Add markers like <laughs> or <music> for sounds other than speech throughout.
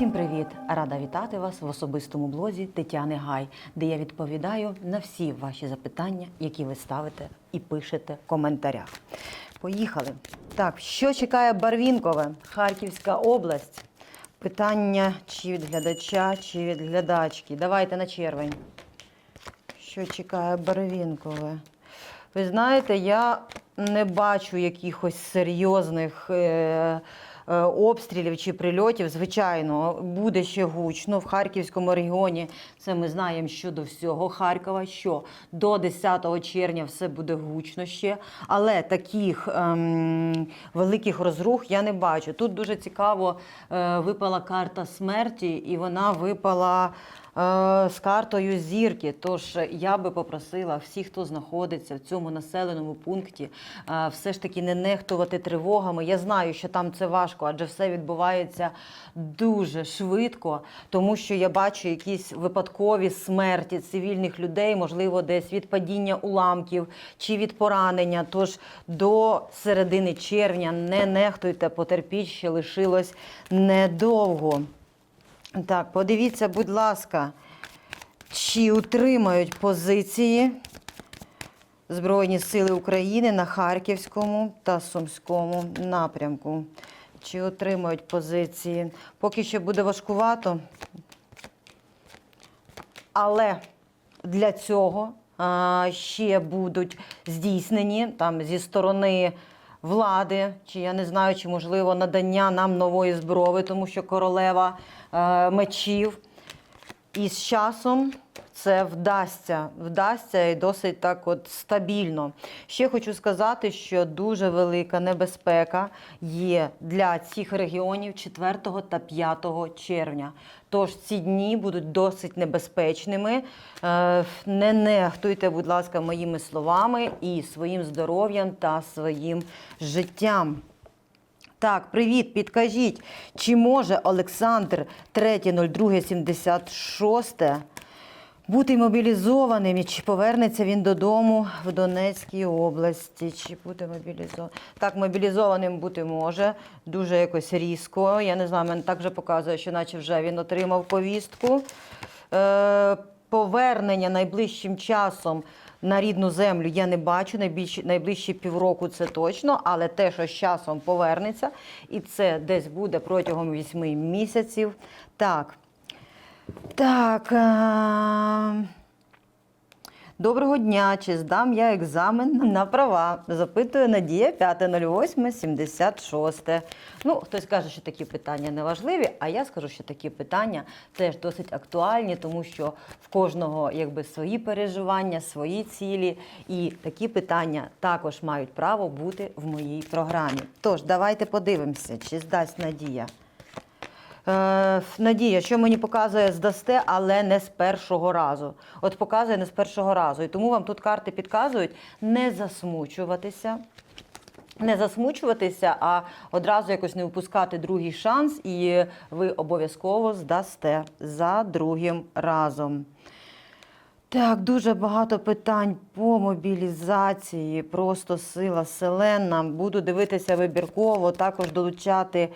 Усім привіт! Рада вітати вас в особистому блозі Тетяни Гай, де я відповідаю на всі ваші запитання, які ви ставите і пишете в коментарях. Поїхали. Так, що чекає Барвінкове, Харківська область? Питання чи від глядача, чи від глядачки. Давайте на червень. Що чекає Барвінкове? Ви знаєте, я не бачу якихось серйозних е, обстрілів чи прильотів. Звичайно, буде ще гучно в Харківському регіоні. Це ми знаємо щодо всього Харкова. Що до 10 червня все буде гучно ще. Але таких ем, великих розрух я не бачу. Тут дуже цікаво е, випала карта смерті, і вона випала е, з картою зірки. Тож я би попросила всіх, хто знаходиться в цьому населеному пункті, е, все ж таки не нехтувати тривогами. Я знаю, що там це важко, адже все відбувається дуже швидко, тому що я бачу якісь випадкові смерті цивільних людей, можливо, десь від падіння уламків чи від поранення. Тож до середини червня не нехтуйте, потерпіть, ще лишилось недовго. Так, подивіться, будь ласка, чи утримають позиції Збройні Сили України на Харківському та Сумському напрямку. Чи отримають позиції? Поки що буде важкувато. Але для цього а, ще будуть здійснені там зі сторони влади, чи я не знаю, чи можливо надання нам нової зброї, тому що королева е, мечів. І з часом це вдасться, вдасться і досить так от стабільно. Ще хочу сказати, що дуже велика небезпека є для цих регіонів 4 та 5 червня. Тож ці дні будуть досить небезпечними. Е, Не нехтуйте, будь ласка, моїми словами і своїм здоров'ям та своїм життям. Так, привіт, підкажіть, чи може Олександр 3.02.76 бути мобілізованим і чи повернеться він додому в Донецькій області? Чи буде мобілізованим? Так, мобілізованим бути може, дуже якось різко. Я не знаю, мене так вже показує, що наче вже він отримав повістку. Е, повернення найближчим часом на рідну землю я не бачу. Найбільші, найближчі півроку це точно, але те, що з часом повернеться, і це десь буде протягом вісьми місяців. Так. Так. А... Доброго дня. Чи здам я екзамен на права? Запитує Надія 5.08.76. Ну, хтось каже, що такі питання не важливі, а я скажу, що такі питання теж досить актуальні, тому що в кожного якби свої переживання, свої цілі. І такі питання також мають право бути в моїй програмі. Тож, давайте подивимося, чи здасть Надія. Е, Надія, що мені показує, здасте, але не з першого разу. От показує не з першого разу. І тому вам тут карти підказують не засмучуватися. Не засмучуватися, а одразу якось не впускати другий шанс, і ви обов'язково здасте за другим разом. Так, дуже багато питань по мобілізації, просто сила селена. Буду дивитися вибірково, також долучати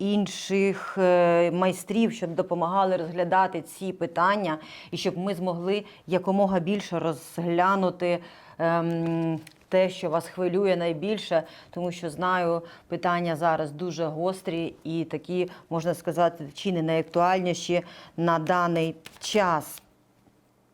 інших е, майстрів, щоб допомагали розглядати ці питання, і щоб ми змогли якомога більше розглянути. ем, те, що вас хвилює найбільше, тому що знаю, питання зараз дуже гострі і такі, можна сказати, чи не найактуальніші на даний час.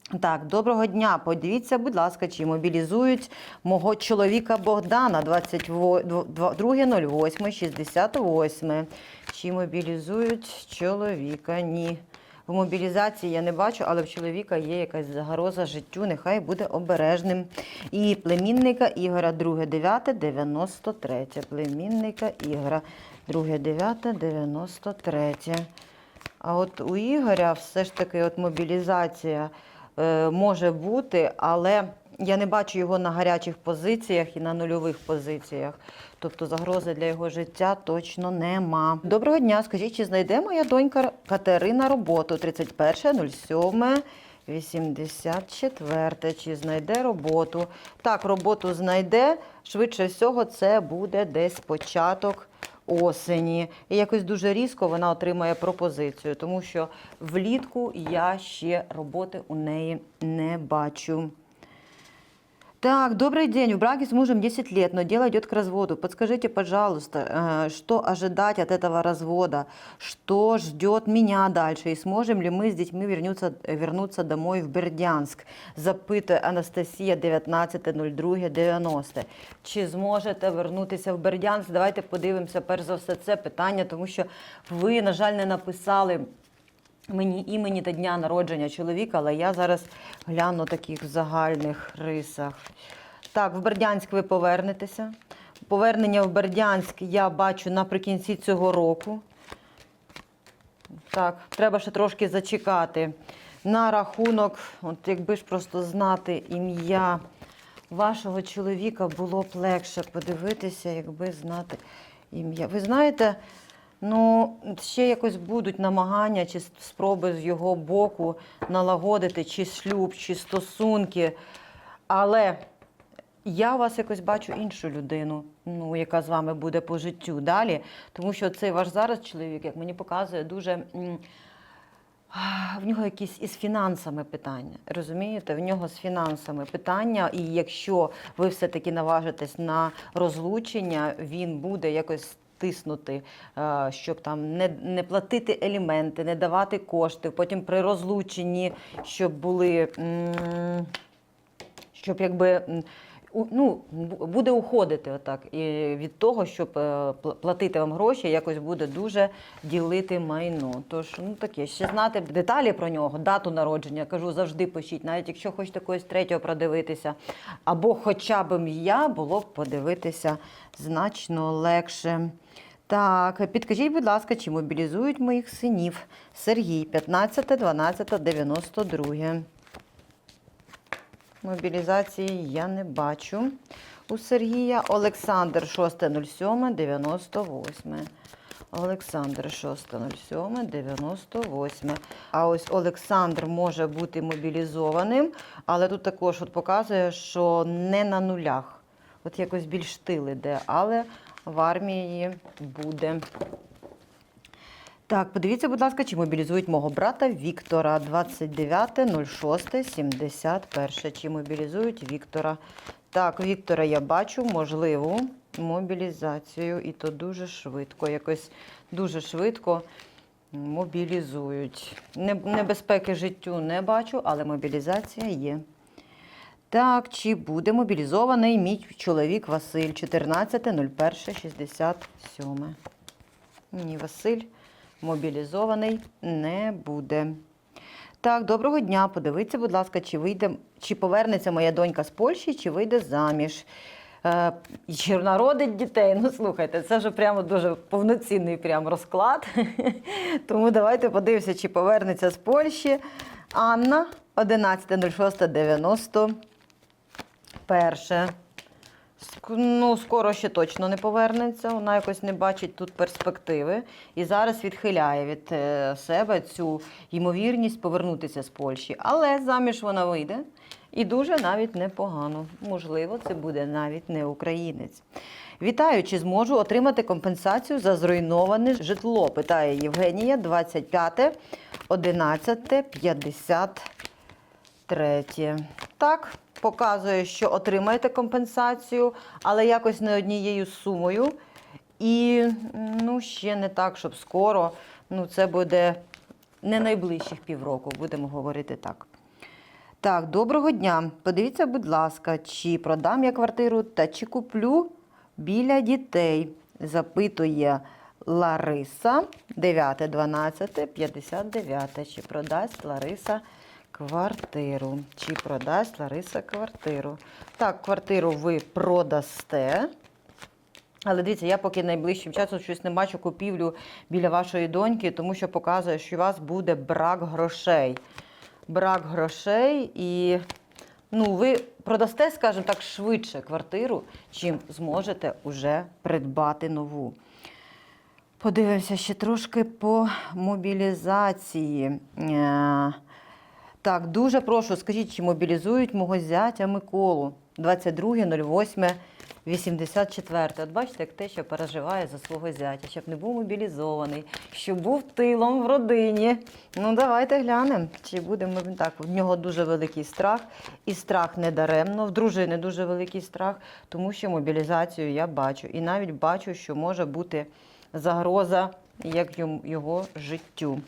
Так, доброго дня. Подивіться, будь ласка, чи мобілізують мого чоловіка Богдана 22.08.68. Чи мобілізують чоловіка? Ні. В мобілізації я не бачу, але в чоловіка є якась загроза життю, нехай буде обережним. І племінника Ігора 2.9.93. Племінника Ігора 2.9.93. А от у Ігоря все ж таки от мобілізація може бути, але я не бачу його на гарячих позиціях і на нульових позиціях. Тобто загрози для його життя точно нема. Доброго дня. Скажіть, чи знайде моя донька Катерина роботу 31.07. 84. Чи знайде роботу? Так, роботу знайде. Швидше всього, це буде десь початок осені. І якось дуже різко вона отримає пропозицію, тому що влітку я ще роботи у неї не бачу. Так, добрый день. В браке с мужем 10 лет, но дело идет к разводу. Подскажите, пожалуйста, э, что ожидать от этого развода? Что ждет меня дальше? И сможем ли мы с детьми вернуться, вернуться домой в Бердянск? Запитує Анастасія 19.02.90. Чи зможете вернутися в Бердянськ? Давайте подивимося перш за все це питання, тому що ви, на жаль, не написали мені імені та дня народження чоловіка, але я зараз гляну таких загальних рисах. Так, в Бердянськ ви повернетеся. Повернення в Бердянськ я бачу наприкінці цього року. Так, треба ще трошки зачекати. На рахунок, от якби ж просто знати ім'я вашого чоловіка, було б легше подивитися, якби знати ім'я. Ви знаєте, ну ще якось будуть намагання чи спроби з його боку налагодити чи шлюб, чи стосунки. Але я вас якось бачу іншу людину, ну, яка з вами буде по життю далі. Тому що цей ваш зараз чоловік, як мені показує, дуже. В нього якісь із фінансами питання. Розумієте? В нього з фінансами питання, і якщо ви все-таки наважитесь на розлучення, він буде якось тиснути, е, щоб там не, не платити елементи, не давати кошти. Потім при розлученні, щоб були. щоб якби ну, буде уходити отак і від того, щоб е, платити вам гроші, якось буде дуже ділити майно. Тож ну таке ще знати деталі про нього, дату народження. Кажу, завжди пишіть, навіть якщо хочете когось третього продивитися, або хоча б ім'я було б подивитися значно легше. Так, підкажіть, будь ласка, чи мобілізують моїх синів? Сергій, 15, 12, 92. Мобілізації я не бачу у Сергія. Олександр 6.07.98. Олександр 6.07.98. А ось Олександр може бути мобілізованим, але тут також от показує, що не на нулях. От якось більш тил іде, але в армії буде. Так, подивіться, будь ласка, чи мобілізують мого брата Віктора 29.06.71. Чи мобілізують Віктора? Так, Віктора я бачу можливу мобілізацію, і то дуже швидко. Якось дуже швидко мобілізують. Небезпеки життю не бачу, але мобілізація є. Так, чи буде мобілізований мій чоловік Василь 14.01.67? Ні, Василь мобілізований не буде. Так, доброго дня. Подивіться, будь ласка, чи вийде, чи повернеться моя донька з Польщі, чи вийде заміж. Е, чи народить дітей. Ну, слухайте, це вже прямо дуже повноцінний прям розклад. <laughs> Тому давайте подивимося, чи повернеться з Польщі. Анна 11.06.90. Ну, скоро ще точно не повернеться. Вона якось не бачить тут перспективи і зараз відхиляє від е, себе цю ймовірність повернутися з Польщі. Але заміж вона вийде і дуже навіть непогано. Можливо, це буде навіть не українець. Вітаю, чи зможу отримати компенсацію за зруйноване житло? Питає Євгенія 25 11 53. Так, показує, що отримаєте компенсацію, але якось не однією сумою. І ну, ще не так, щоб скоро. Ну, це буде не найближчих півроку, будемо говорити так. Так, доброго дня. Подивіться, будь ласка, чи продам я квартиру та чи куплю біля дітей? Запитує Лариса 9.12.59. Чи продасть Лариса квартиру? Чи продасть Лариса квартиру? Так, квартиру ви продасте. Але дивіться, я поки найближчим часом щось не бачу купівлю біля вашої доньки, тому що показує, що у вас буде брак грошей. Брак грошей і ну, ви продасте, скажімо так, швидше квартиру, чим зможете вже придбати нову. Подивимося ще трошки по мобілізації. Так, дуже прошу, скажіть, чи мобілізують мого зятя Миколу 22.08. 84. От бачите, як те, що переживає за свого зятя, щоб не був мобілізований, щоб був тилом в родині. Ну, давайте глянемо, чи будемо так. В нього дуже великий страх, і страх не даремно. В дружини дуже великий страх, тому що мобілізацію я бачу. І навіть бачу, що може бути загроза як його життю.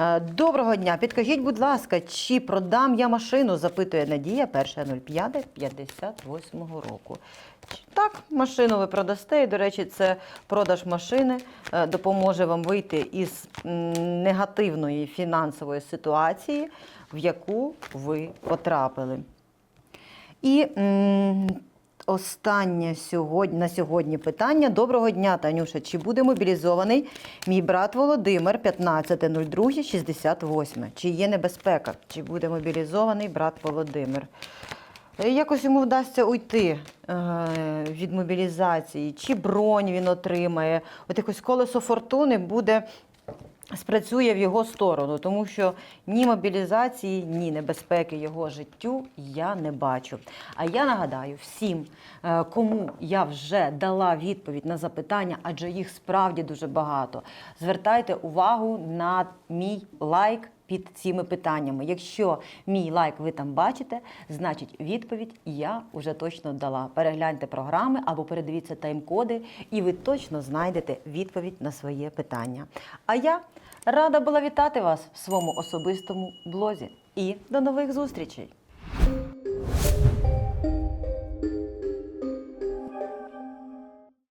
Е, Доброго дня. Підкажіть, будь ласка, чи продам я машину? запитує Надія 1.05.58 року. Так, машину ви продасте. І, до речі, це продаж машини е, допоможе вам вийти із негативної фінансової ситуації, в яку ви потрапили. І останнє сьогодні, на сьогодні питання. Доброго дня, Танюша. Чи буде мобілізований мій брат Володимир 15.02.68? Чи є небезпека? Чи буде мобілізований брат Володимир? Е, Якось йому вдасться уйти е, від мобілізації, чи бронь він отримає. От якось колесо фортуни буде спрацює в його сторону, тому що ні мобілізації, ні небезпеки його життю я не бачу. А я нагадаю всім, е, кому я вже дала відповідь на запитання, адже їх справді дуже багато. Звертайте увагу на мій лайк. Під цими питаннями. Якщо мій лайк ви там бачите, значить відповідь я вже точно дала. Перегляньте програми або передивіться тайм-коди, і ви точно знайдете відповідь на своє питання. А я рада була вітати вас в своєму особистому блозі. І до нових зустрічей!